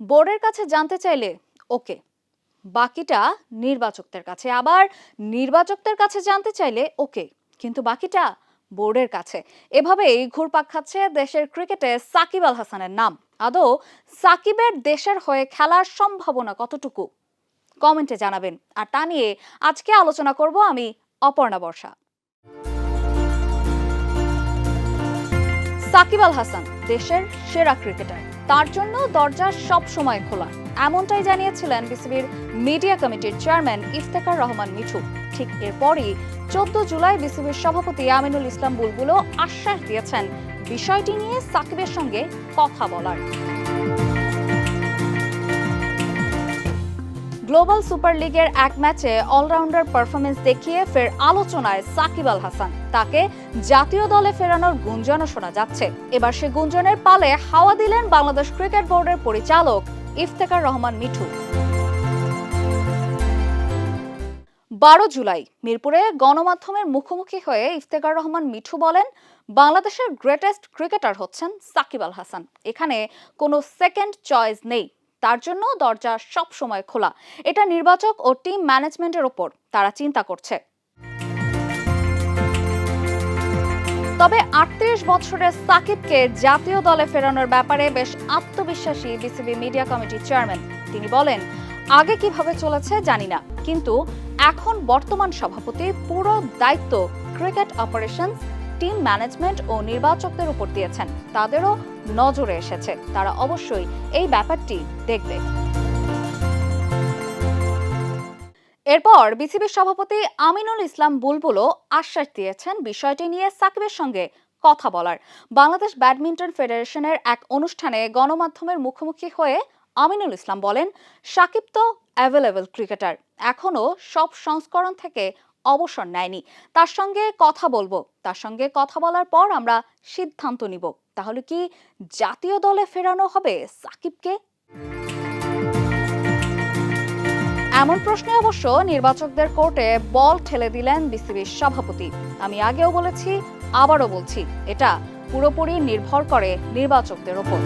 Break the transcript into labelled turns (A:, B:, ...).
A: বোর্ডের কাছে জানতে চাইলে, ওকে। বাকিটা নির্বাচকদের কাছে। আবার নির্বাচকদের কাছে জানতে চাইলে, ওকে। কিন্তু বাকিটা বোর্ডের কাছে। এভাবেই ঘুরপাক খাচ্ছে দেশের ক্রিকেটে সাকিব আল হাসানের নাম। আদৌ সাকিবের দেশের হয়ে খেলার সম্ভাবনা কতটুকু? কমেন্টে জানাবেন। আর তা নিয়ে আজকে আলোচনা করব আমি অপর্ণা বর্ষা। সাকিব আল হাসান, দেশের সেরা ক্রিকেটার। তার জন্য দরজা সব সময় খোলা। এমনটাই জানিয়েছিলেন বিসিবির মিডিয়া কমিটির চেয়ারম্যান ইফতেখার রহমান মিঠু। ঠিক এরপরই চোদ্দ জুলাই বিসিবির সভাপতি আমিনুল ইসলাম বুলবুলও আশ্বাস দিয়েছেন, বিষয়টি নিয়ে সাকিবের সঙ্গে কথা বলার। গ্লোবাল সুপার লিগের এক ম্যাচে অলরাউন্ডার পারফরমেন্স দেখিয়ে ফের আলোচনায় সাকিব আল হাসান। তাকে জাতীয় দলে ফেরানোর গুঞ্জনও শোনা যাচ্ছে। এবার সে গুঞ্জনের পালে হাওয়া দিলেন বাংলাদেশ ক্রিকেট বোর্ডের পরিচালক ইফতেখার রহমান মিঠু। বারো জুলাই, মিরপুরে গণমাধ্যমের মুখোমুখি হয়ে ইফতেখার রহমান মিঠু বলেন, বাংলাদেশের গ্রেটেস্ট ক্রিকেটার হচ্ছেন সাকিব আল হাসান। এখানে কোনো সেকেন্ড চয়েস নেই। তার জন্য দরজা সব সময় খোলা। এটা নির্বাচক ও টিম ম্যানেজমেন্টের ওপর তারা চিন্তা করছে। তবে আটত্রিশ বছরের সাকিবকে জাতীয় দলে ফেরানোর ব্যাপারে বেশ আত্মবিশ্বাসী বিসিবি মিডিয়া কমিটির চেয়ারম্যান। তিনি বলেন, আগে কীভাবে চলেছে জানি না, কিন্তু এখন বর্তমান সভাপতি পুরো দায়িত্ব ক্রিকেট অপারেশনস টিম ম্যানেজমেন্ট ও নির্বাচকদের উপর দিয়েছেন। তাদেরও নজরে এসেছে। তারা অবশ্যই এই ব্যাপারটি দেখবে। এরপর বিসিবির সভাপতি আমিনুল ইসলাম বুলবুলও আশ্বাস দিয়েছেন বিষয়টি নিয়ে সাকিবের সঙ্গে কথা বলার। বাংলাদেশ ব্যাডমিন্টন ফেডারেশনের এক অনুষ্ঠানে গণমাধ্যমের মুখোমুখি হয়ে আমিনুল ইসলাম বলেন, সাকিব তো অ্যাভেলেবল ক্রিকেটার এখনও সব সংস্করণ থেকে অবসর নেয়নি। তার সঙ্গে কথা বলব। তার সঙ্গে কথা বলার পর আমরা সিদ্ধান্ত নিব। তাহলে কি জাতীয় দলে ফেরানো হবে সাকিবকে? এমন প্রশ্নে অবশ্য নির্বাচকদের কোর্টে বল ঠেলে দিলেন বিসিবির সভাপতি। আমি আগেও বলেছি, আবারও বলছি, এটা পুরোপুরি নির্ভর করে নির্বাচকদের ওপর।